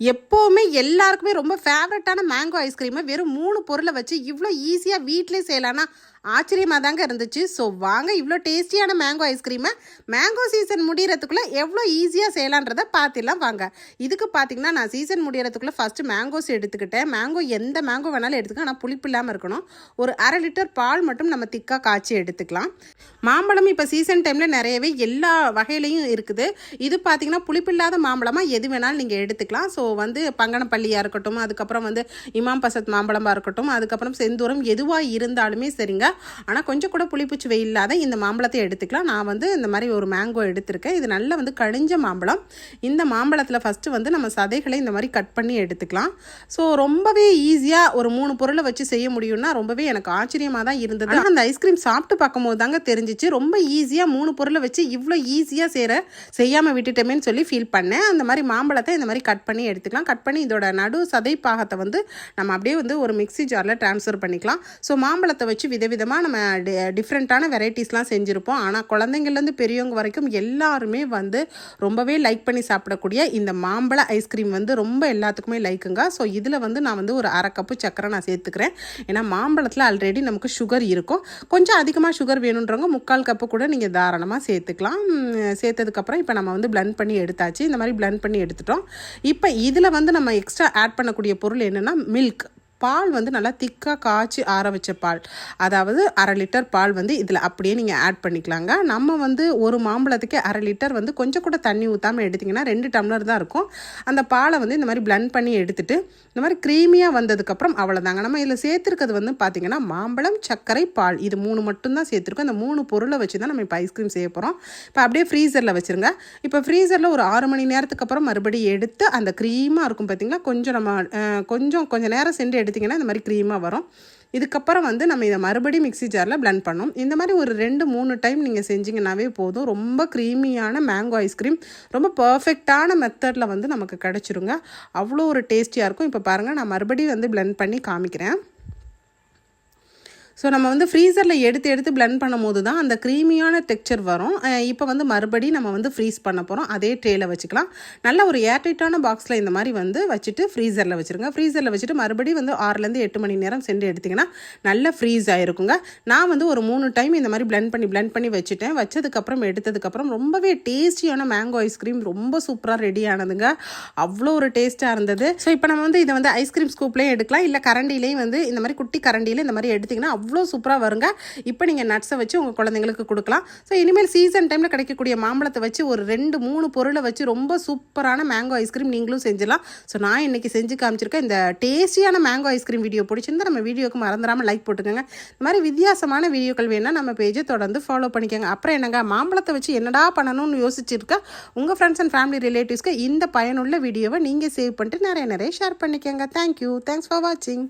எப்போவுமே எல்லாருக்குமே ரொம்ப ஃபேவரட்டான மேங்கோ ஐஸ்கிரீமை வெறும் மூணு பொருளை வச்சு இவ்வளோ ஈஸியாக வீட்டிலே செய்யலான்னா ஆச்சரியமாக தாங்க இருந்துச்சு. ஸோ வாங்க இவ்வளோ டேஸ்டியான மேங்கோ ஐஸ்கிரீமை மேங்கோ சீசன் முடிகிறதுக்குள்ளே எவ்வளோ ஈஸியாக செய்யலான்றதை பார்த்துலாம் வாங்க. இதுக்கு பார்த்தீங்கன்னா நான் சீசன் முடிகிறதுக்குள்ளே ஃபஸ்ட்டு மேங்கோஸ் எடுத்துக்கிட்டேன். மேங்கோ எந்த மேங்கோ வேணாலும் எடுத்துக்க ஆனால் புளிப்பு இல்லாமல் இருக்கணும். ஒரு அரை லிட்டர் பால் மட்டும் நம்ம திக்காக காய்ச்சி எடுத்துக்கலாம். மாம்பழம் இப்போ சீசன் டைமில் நிறையவே எல்லா வகையிலையும் இருக்குது. இது பார்த்தீங்கன்னா புளிப்பில்லாத மாம்பழமாக எது வேணாலும் நீங்கள் எடுத்துக்கலாம். ஸோ வந்து பங்கனப்பள்ளியாக இருக்கட்டும் அதுக்கப்புறம் வந்து இமாம் பசத் மாம்பழமாக இருக்கட்டும் அதுக்கப்புறம் செந்தூரம் எதுவாக இருந்தாலுமே சரிங்க. ஆனால் கொஞ்சம் கூட புளிப்புச்சுவை இல்லாத இந்த மாம்பழத்தை எடுத்துக்கலாம். நான் வந்து இந்த மாதிரி ஒரு மேங்கோ எடுத்திருக்கேன். இது நல்லா வந்து கழிஞ்ச மாம்பழம். இந்த மாம்பழத்தில் ஃபஸ்ட்டு வந்து நம்ம சதைகளை இந்த மாதிரி கட் பண்ணி எடுத்துக்கலாம். ஸோ ரொம்பவே ஈஸியாக ஒரு மூணு பொருளை வச்சு செய்ய முடியும்னா ரொம்பவே எனக்கு ஆச்சரியமாக தான் இருந்தது. அந்த ஐஸ்கிரீம் சாப்பிட்டு பார்க்கும்போது தாங்க தெரிஞ்சிச்சு. ரொம்ப ஈஸியாக மூணு பொருளை வச்சு இவ்வளோ ஈஸியாக செய்கிற செய்யாமல் விட்டுட்டோமேன்னு சொல்லி ஃபீல் பண்ணேன். அந்த மாதிரி மாம்பழத்தை இந்த மாதிரி கட் பண்ணி எடுத்துக்கலாம். கட் பண்ணி இதோட நடு சதை பாகத்தை வந்து நம்ம அப்படியே வந்து ஒரு மிக்ஸி ஜாரில் ட்ரான்ஸ்ஃபர் பண்ணிக்கலாம். ஸோ மாம்பழத்தை வச்சு விதவிதமாக நம்ம டி டிஃப்ரெண்ட்டான வெரைட்டிஸ்லாம் செஞ்சுருப்போம். ஆனால் குழந்தைங்கள்லேருந்து பெரியவங்க வரைக்கும் எல்லாருமே வந்து ரொம்பவே லைக் பண்ணி சாப்பிடக்கூடிய இந்த மாம்பழ ஐஸ்கிரீம் வந்து ரொம்ப எல்லாத்துக்குமே லைக்குங்க ஸோ இதில் வந்து நான் வந்து ஒரு அரை கப்பு சக்கரை நான் சேர்த்துக்கிறேன். ஏன்னா மாம்பழத்தில் ஆல்ரெடி நமக்கு சுகர் இருக்கும். கொஞ்சம் அதிகமாக சுகர் வேணுன்றவங்க முக்கால் கப்பு கூட நீங்கள் தாராளமாக சேர்த்துக்கலாம். சேர்த்ததுக்கப்புறம் இப்போ நம்ம வந்து பிளண்ட் பண்ணி எடுத்தாச்சு. இந்த மாதிரி பிளண்ட் பண்ணி எடுத்துட்டோம். இப்போ இதில் வந்து நம்ம எக்ஸ்ட்ரா ஆட் பண்ணக்கூடிய பொருள் என்னென்னா மில்க் பால் வந்து நல்லா திக்காக காய்ச்சி ஆற வச்ச பால். அதாவது அரை லிட்டர் பால் வந்து இதில் அப்படியே நீங்கள் ஆட் பண்ணிக்கலாங்க. நம்ம வந்து ஒரு மாம்பழத்துக்கு அரை லிட்டர் வந்து கொஞ்சம் கூட தண்ணி ஊற்றாமல் எடுத்திங்கன்னா ரெண்டு டம்ளர் தான் இருக்கும். அந்த பாலை வந்து இந்த மாதிரி பிளண்ட் பண்ணி எடுத்துகிட்டு இந்த மாதிரி க்ரீமியாக வந்ததுக்கப்புறம் அவ்வளோதாங்க நம்ம இதில் சேர்த்துருக்கிறது வந்து பார்த்திங்கன்னா மாம்பழம் சர்க்கரை பால். இது மூணு மட்டும்தான் சேர்த்துருக்கோம். இந்த மூணு பொருளை வச்சு தான் நம்ம இப்போ ஐஸ்கிரீம் செய்ய போகிறோம் இப்போ அப்படியே ஃப்ரீசரில் வச்சுருங்க. இப்போ ஃப்ரீசரில் ஒரு ஆறு மணி நேரத்துக்கு அப்புறம் மறுபடியும் எடுத்து அந்த க்ரீமாக இருக்கும் பார்த்திங்கன்னா கொஞ்சம் நம்ம கொஞ்சம் கொஞ்சம் நேரம் சென்று எடுத்திங்கன்னா இந்த மாதிரி க்ரீமாக வரும். இதுக்கப்புறம் வந்து நம்ம இதை மறுபடியும் மிக்ஸி ஜாரில் blend பண்ணோம். இந்த மாதிரி ஒரு ரெண்டு மூணு டைம் நீங்கள் செஞ்சீங்கன்னாவே போதும். ரொம்ப க்ரீமியான மேங்கோ ஐஸ்கிரீம் ரொம்ப பர்ஃபெக்டான மெத்தடில் வந்து நமக்கு கிடச்சிருங்க. அவ்வளோ ஒரு டேஸ்டியாக இருக்கும். இப்போ பாருங்கள் நான் மறுபடியும் வந்து blend பண்ணி காமிக்கிறேன். ஸோ நம்ம வந்து ஃப்ரீசரில் எடுத்து எடுத்து blend பண்ணும்போது தான் அந்த க்ரீமியான டெக்ஸ்சர் வரும். இப்போ வந்து மறுபடியும் நம்ம வந்து ஃப்ரீஸ் பண்ண போகிறோம் அதே ட்ரேயில் வச்சுக்கலாம். நல்ல ஒரு ஏர்டைட்டான பாக்ஸில் இந்த மாதிரி வந்து வச்சுட்டு ஃப்ரீசரில் வச்சுருங்க. ஃப்ரீசரில் வச்சுட்டு மறுபடியும் வந்து ஆறுலேருந்து எட்டு மணி நேரம் சென்று எடுத்திங்கன்னா நல்ல ஃப்ரீஸ் ஆகிருக்குங்க நான் வந்து ஒரு மூணு டைம் இந்த மாதிரி பிளெண்ட் பண்ணி பிளெண்ட் பண்ணி வச்சுட்டேன். வச்சதுக்கப்புறம் எடுத்ததுக்கப்புறம் ரொம்பவே டேஸ்டியான மேங்கோ ஐஸ்கிரீம் ரொம்ப சூப்பராக ரெடி ஆனதுங்க. அவ்வளோ ஒரு டேஸ்ட்டாக இருந்தது. ஸோ இப்போ நம்ம வந்து இதை வந்து ஐஸ்கிரீம் ஸ்கூப்லேயும் எடுக்கலாம். இல்லை கரண்டிலையும் வந்து இந்த மாதிரி குட்டி கரண்டியில் இந்த மாதிரி எடுத்திங்கன்னா அவ்வளோ சூப்பராக வருங்க. இப்போ நீங்கள் நட்ஸை வச்சு உங்கள் குழந்தைங்களுக்கு கொடுக்கலாம். ஸோ இனிமேல் சீசன் டைமில் கிடைக்கக்கூடிய மாம்பழத்தை வச்சு ஒரு ரெண்டு மூணு பொருளை வச்சு ரொம்ப சூப்பரான மேங்கோ ஐஸ்கிரீம் நீங்களும் செஞ்சலாம் ஸோ நான் இன்றைக்கி செஞ்சு காமிச்சிருக்கேன் இந்த டேஸ்டியான மேங்கோ ஐஸ்கிரீம் வீடியோ பிடிச்சிருந்தா நம்ம வீடியோக்கு மறந்துடாமல் லைக் போட்டுக்கோங்க. இந்த மாதிரி வித்தியாசமான வீடியோக்கள் வேணால் நம்ம பேஜை தொடர்ந்து ஃபாலோ பண்ணிக்கோங்க. அப்புறம் என்னங்க மாம்பழத்தை வச்சு என்னடா பண்ணணும்னு யோசிச்சிருக்க உங்கள் ஃப்ரெண்ட்ஸ் அண்ட் ஃபேமிலி ரிலேட்டிவ்ஸ்க்கு இந்த பயனுள்ள வீடியோவை நீங்கள் சேவ் பண்ணிட்டு நிறைய நிறைய ஷேர் பண்ணிக்கோங்க. தேங்க்யூ தேங்க்ஸ் ஃபார் வாட்சிங்